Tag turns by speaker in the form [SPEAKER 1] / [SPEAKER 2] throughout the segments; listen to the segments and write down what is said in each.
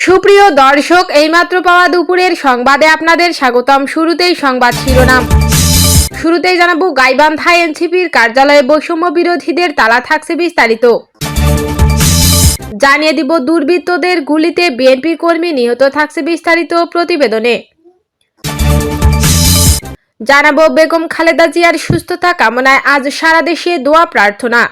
[SPEAKER 1] সুপ্রিয় দর্শক, এইমাত্র পাওয়া দুপুরের সংবাদে আপনাদের স্বাগতম। শুরুতেই সংবাদ শিরোনাম। শুরুতেই জানাব, গাইবান্ধা এনসিপির কার্যালয়ে বৈষম্য বিরোধীদের তালা থাকছে বিস্তারিত। জানিয়ে দিব, দুর্বৃত্তদের গুলিতে বিএনপি কর্মী নিহত থাকছে বিস্তারিত প্রতিবেদনে। জানাব, বেগম খালেদা জিয়ার সুস্থতা কামনায় আজ সারা দেশে দোয়া প্রার্থনা।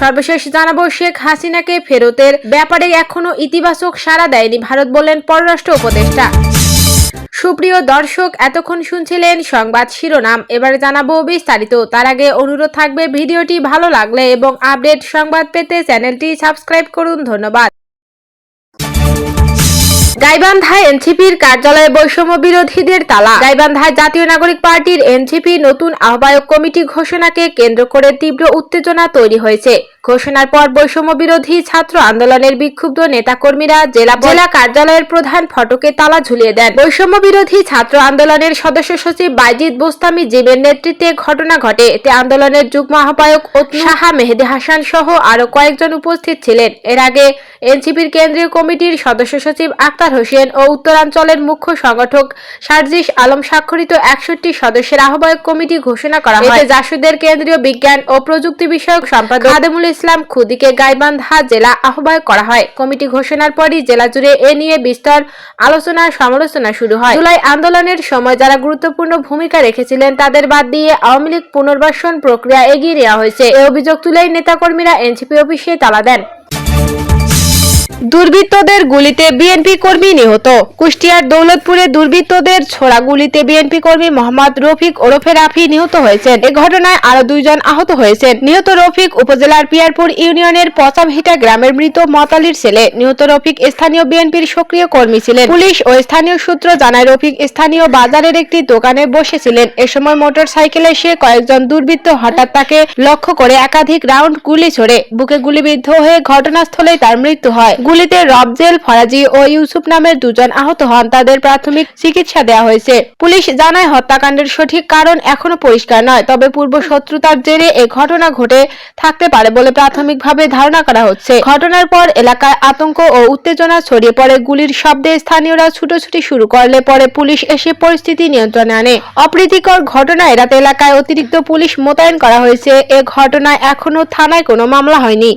[SPEAKER 1] সর্বশেষ জানাব, শেখ হাসিনাকে ফেরতের ব্যাপারে এখনও ইতিবাচক সাড়া দেয়নি ভারত বললেন পররাষ্ট্র উপদেষ্টা। সুপ্রিয় দর্শক, এতক্ষণ শুনছিলেন সংবাদ শিরোনাম। এবারে জানাব বিস্তারিত। তার আগে অনুরোধ থাকবে, ভিডিওটি ভালো লাগলে এবং আপডেট সংবাদ পেতে চ্যানেলটি সাবস্ক্রাইব করুন। ধন্যবাদ। গাইবান্ধায় এনসিপির কার্যালয়ে বৈষম্য বিরোধীদের তালা। গাইবান্ধায় জাতীয় নাগরিক পার্টির এনসিপি নতুন আহ্বায়ক কমিটি ঘোষণাকে কেন্দ্র করে তীব্র উত্তেজনা তৈরি হয়েছে। ঘোষণার পর বৈষম্য বিরোধী ছাত্র আন্দোলনের বিক্ষুব্ধ নেতাকর্মীরা জেলা জেলা কার্যালয়ের প্রধান ফটকে তালা ঝুলিয়ে দেন। বৈষম্য বিরোধী ছাত্র আন্দোলনের সদস্য সচিব বাইজিদ বোস্তামি জিমের নেতৃত্বে ঘটনা ঘটে। এতে আন্দোলনের যুগ্ম আহ্বায়ক সাহা, মেহেদি হাসান সহ আরও কয়েকজন উপস্থিত ছিলেন। এর আগে এনসিপির কেন্দ্রীয় কমিটির সদস্য সচিব আক্তার হোসেন ও উত্তরাঞ্চলের মুখ্য সংগঠক সার্জিস আলম স্বাক্ষরিত একষট্টি সদস্যের আহ্বায়ক কমিটি ঘোষণা করা হয়। জাসুদের কেন্দ্রীয় বিজ্ঞান ও প্রযুক্তি বিষয়ক সম্পাদক খাদেমুল ইসলাম খুদিকে গাইবান্ধা জেলা আহ্বায়ক করা হয়। কমিটি ঘোষণার পরই জেলা জুড়ে এ নিয়ে বিস্তর আলোচনা সমালোচনা শুরু হয়। জুলাই আন্দোলনের সময় যারা গুরুত্বপূর্ণ ভূমিকা রেখেছিলেন তাদের বাদ দিয়ে আওয়ামী লীগ পুনর্বাসন প্রক্রিয়া এগিয়ে নেওয়া হয়েছে। এ অভিযোগ তুলেই নেতাকর্মীরা এনসিপি অফিসে তালা দেন। দুর্বৃত্তদের গুলিতে বিএনপি কর্মী নিহত। কুষ্টিয়ার দৌলতপুরে দুর্বৃত্তদের ছোড়া গুলিতে বিএনপি কর্মী মোহাম্মদ রফিক ওরফে রাফি নিহত হয়েছেন। এ ঘটনায় আরও দুইজন আহত হয়েছেন। নিহত রফিক উপজেলার পিয়ারপুর ইউনিয়নের পচামহিটা গ্রামের মৃত মতালির ছেলে। নিহত রফিক স্থানীয় বিএনপির সক্রিয় কর্মী ছিলেন। পুলিশ ও স্থানীয় সূত্র জানায় রফিক স্থানীয় বাজারের একটি দোকানে বসেছিলেন। এ সময় মোটর সাইকেলে সে কয়েকজন দুর্বৃত্ত হঠাৎ তাকে লক্ষ্য করে একাধিক রাউন্ড গুলি ছোড়ে। বুকে গুলিবিদ্ধ হয়ে ঘটনাস্থলে তার মৃত্যু হয়। গুলিতে রবজেল ফরাজি ও ইউসুফ নামের দুজন আহত হন। তাদের প্রাথমিক চিকিৎসা দেওয়া হয়েছে। পুলিশ জানায়, হত্যাকাণ্ডের সঠিক কারণ এখনও পরিষ্কার নয়, তবে পূর্ব শত্রুতার জেরে এ ঘটনা ঘটে থাকতে পারে বলে প্রাথমিকভাবে ধারণা করা হচ্ছে। ঘটনার পর এলাকায় আতঙ্ক ও উত্তেজনা ছড়িয়ে পড়ে। গুলির শব্দে স্থানীয়রা ছুটোছুটি শুরু করলে পরে পুলিশ এসে পরিস্থিতি নিয়ন্ত্রণে আনে। অপ্রীতিকর ঘটনা এড়াতে এলাকায় অতিরিক্ত পুলিশ মোতায়েন করা হয়েছে। এ ঘটনায় এখনও থানায় কোনো মামলা হয়নি।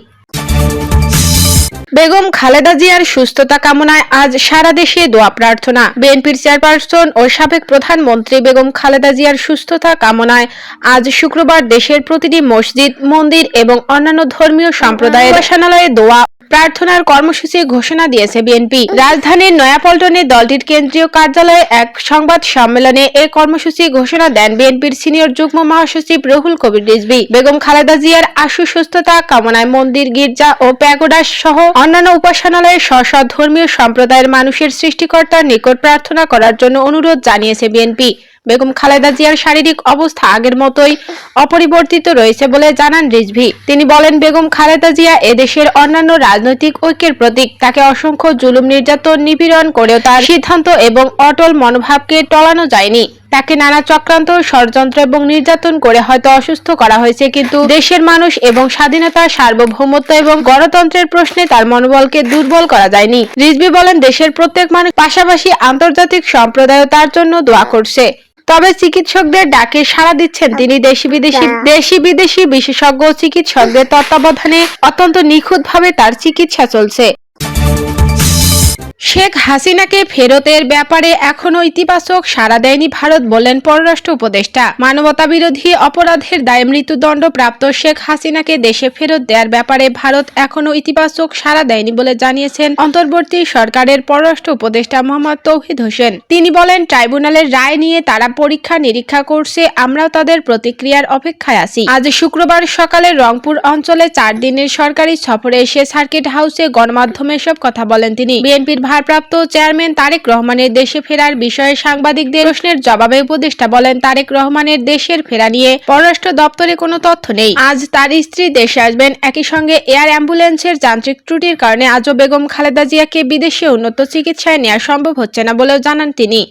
[SPEAKER 1] বেগম খালেদা জিয়ার সুস্থতা কামনায় আজ সারা দেশে দোয়া প্রার্থনা। বিএনপির চেয়ারপারসন ও সাবেক প্রধানমন্ত্রী বেগম খালেদা জিয়ার সুস্থতা কামনায় আজ শুক্রবার দেশের প্রতিটি মসজিদ মন্দির এবং অন্যান্য ধর্মীয় সম্প্রদায়ের উপাসনালয়ে দোয়া প্রার্থনার কর্মসূচি ঘোষণা দিয়েছে বিএনপি। রাজধানীর নয়াপল্টনে দলটির কেন্দ্রীয় কার্যালয়ে এক সংবাদ সম্মেলনে এ কর্মসূচি ঘোষণা দেন বিএনপির সিনিয়র যুগ্ম মহাসচিব রহুল কবির রিজভি। বেগম খালেদা জিয়ার আশু সুস্থতা কামনায় মন্দির, গির্জা ও প্যাগোডা সহ অন্যান্য উপাসনালয়ে স্ব স্ব ধর্মীয় সম্প্রদায়ের মানুষের সৃষ্টিকর্তার নিকট প্রার্থনা করার জন্য অনুরোধ জানিয়েছে বিএনপি। বেগম খালেদা জিয়ার শারীরিক অবস্থা আগের মতোই অপরিবর্তিত রয়েছে বলে জানান রিজভি। তিনি বলেন, বেগম খালেদা জিয়া এদেশের অন্যান্য রাজনৈতিক ঐক্যের প্রতীক। তাকে অসংখ্য জুলুম, নির্যাতন, নিপীড়ন করেও তার সিদ্ধান্ত এবং অটল মনোভাবকে টলানো যায়নি। তাকে নানা চক্রান্ত ষড়যন্ত্র এবং নির্যাতন করে হয়তো অসুস্থ করা হয়েছে কিন্তু দেশের মানুষ এবং স্বাধীনতা সার্বভৌমত্ব এবং গণতন্ত্রের প্রশ্নে তার মনোবলকে দুর্বল করা যায়নি। রিজভি বলেন দেশের প্রত্যেক মানুষ পাশাপাশি আন্তর্জাতিক সম্প্রদায় তার জন্য দোয়া করছে। তবে চিকিৎসকদের ডাকে সাড়া দিচ্ছেন তিনি। দেশি বিদেশি দেশি বিদেশি বিশেষজ্ঞ চিকিৎসকদের তত্ত্বাবধানে অত্যন্ত নিখুঁতভাবে তার চিকিৎসা চলছে। শেখ হাসিনাকে ফেরতের ব্যাপারে এখনও ইতিবাচক সাড়া দেয়নি ভারত বললেন পররাষ্ট্র উপদেষ্টা। মানবতা বিরোধী অপরাধের দায়ে মৃত্যুদণ্ড প্রাপ্ত শেখ হাসিনাকে দেশে ফেরত দেওয়ার ব্যাপারে ভারত এখনও ইতিবাচক সাড়া দেয়নি বলে জানিয়েছেন অন্তর্বর্তী সরকারের পররাষ্ট্র উপদেষ্টা মোহাম্মদ তৌহিদ হোসেন। তিনি বলেন, ট্রাইব্যুনালের রায় নিয়ে তারা পরীক্ষা নিরীক্ষা করছে, আমরাও তাদের প্রতিক্রিয়ার অপেক্ষায় আছি। আজ শুক্রবার সকালে রংপুর অঞ্চলে চার দিনের সরকারি সফরে এসে সার্কিট হাউসে গণমাধ্যমে সব কথা বলেন তিনি। বিএনপির ভারপ্রাপ্ত চেয়ারম্যান তারেক রহমানের দেশে ফেরার বিষয়ে সাংবাদিকদের প্রশ্নের জবাবে উপদেষ্টা বলেন, তারেক রহমানের দেশের ফেরা নিয়ে পররাষ্ট্র দপ্তরে কোনো তথ্য নেই। আজ তার স্ত্রী দেশে আসবেন। একই সঙ্গে এয়ার অ্যাম্বুলেন্সের যান্ত্রিক ত্রুটির কারণে আজও বেগম খালেদা জিয়াকে বিদেশে উন্নত চিকিৎসায় নেওয়া সম্ভব হচ্ছে না বলেও জানান তিনি।